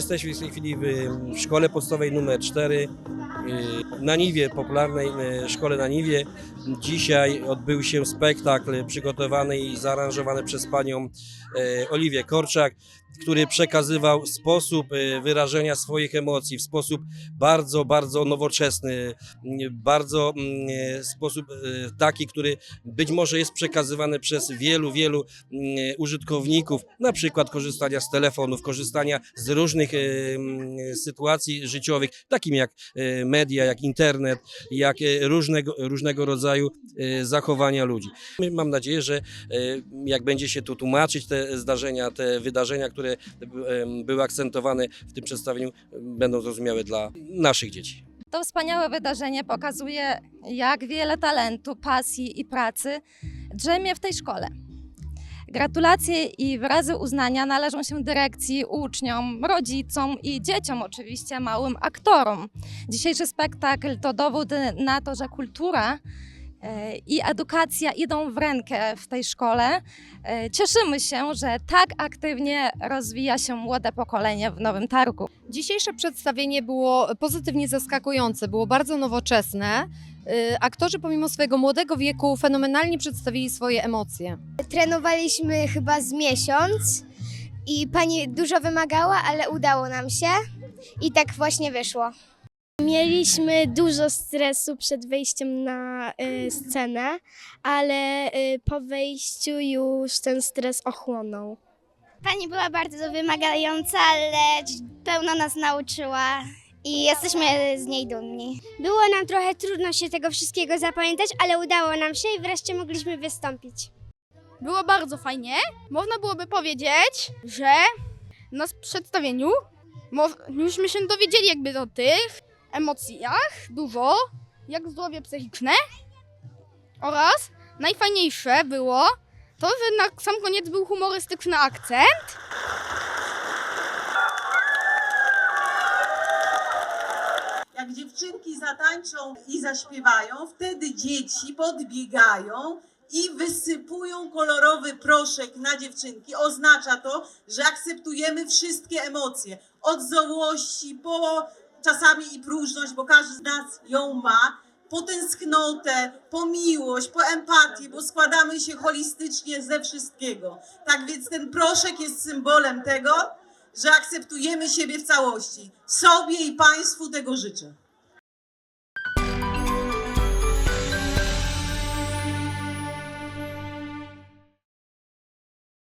Jesteśmy w tej chwili w, szkole podstawowej numer 4 y, na Niwie, popularnej y, szkole na Niwie. Dzisiaj odbył się spektakl przygotowany i zaaranżowany przez panią y, Oliwię Korczak, który przekazywał sposób y, wyrażenia swoich emocji w sposób bardzo, bardzo nowoczesny, y, bardzo y, sposób taki, który być może jest przekazywany przez wielu, wielu mm, użytkowników, na przykład korzystania z telefonów, korzystania z różnych mm, sytuacji życiowych, takim jak media, jak internet, jak różnego, różnego rodzaju zachowania ludzi. Mam nadzieję, że jak będzie się tu tłumaczyć te zdarzenia, te wydarzenia, które e, były akcentowane w tym przedstawieniu, będą zrozumiałe dla naszych dzieci. To wspaniałe wydarzenie pokazuje, jak wiele talentu, pasji i pracy drzemie w tej szkole. Gratulacje i wyrazy uznania należą się dyrekcji, uczniom, rodzicom i dzieciom, oczywiście małym aktorom. Dzisiejszy spektakl to dowód na to, że kultura i edukacja idą w rękę w tej szkole. E, Cieszymy się, że tak aktywnie rozwija się młode pokolenie w Nowym Targu. Dzisiejsze przedstawienie było pozytywnie zaskakujące, było bardzo nowoczesne. Y, Aktorzy pomimo swojego młodego wieku fenomenalnie przedstawili swoje emocje. Trenowaliśmy chyba z miesiąc i pani dużo wymagała, ale udało nam się i tak właśnie wyszło. Mieliśmy dużo stresu przed wejściem na y, scenę, ale y, po wejściu już ten stres ochłonął. Pani była bardzo wymagająca, ale pełno nas nauczyła i jesteśmy z niej dumni. Było nam trochę trudno się tego wszystkiego zapamiętać, ale udało nam się i wreszcie mogliśmy wystąpić. Było bardzo fajnie. Można byłoby powiedzieć, że na przedstawieniu mo- jużśmy się dowiedzieli jakby o tych emocjach dużo, jak zdrowie psychiczne oraz najfajniejsze było to, że na sam koniec był humorystyczny akcent. Jak dziewczynki zatańczą i zaśpiewają, wtedy dzieci podbiegają i wysypują kolorowy proszek na dziewczynki. Oznacza to, że akceptujemy wszystkie emocje. Od złości po czasami i próżność, bo każdy z nas ją ma. Po tęsknotę, po miłość, po empatię, bo składamy się holistycznie ze wszystkiego. Tak więc ten proszek jest symbolem tego, że akceptujemy siebie w całości. Sobie i Państwu tego życzę.